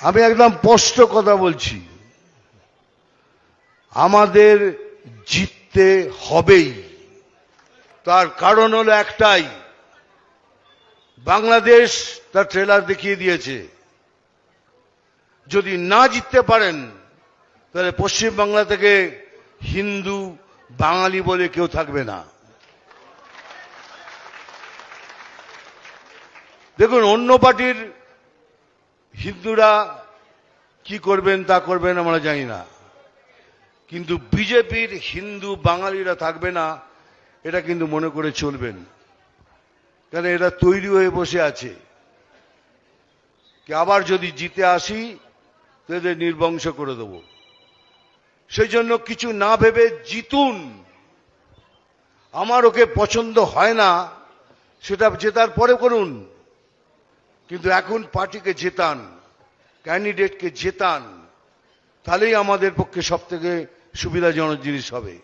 আমি একদম স্পষ্ট কথা বলছি। আমাদের জিততে হবেই। তার কারণ হলো একটাই। বাংলাদেশ তার ট্রেলার দেখিয়ে দিয়েছে। যদি না জিততে পারেন, তাহলে পশ্চিম বাংলা থেকে হিন্দু, বাঙালি বলে কেউ থাকবে না। দেখুন, অন্য পার্টির হিন্দুরা কি করবেন, তা করবেন আমরা জানি না। কিন্তু বিজেপির হিন্দু বাঙালিরা থাকবে না, এটা কিন্তু মনে করে চলবেন। কারণ এটা তৈরি হয়ে বসে আছে। আবার যদি জিতে আসি, তো এদের নির্বংশ করে দেব। সেই জন্য কিছু না ভেবে জিতুন। আমার ওকে পছন্দ হয় না, সেটা জেতার পরে করুন। কিন্তু এখন পার্টিকে জেতান ক্যান্ডিডেটকে জেতান তাহলেই আমাদের পক্ষে সব থেকে সুবিধাজনক জিনিস হবে।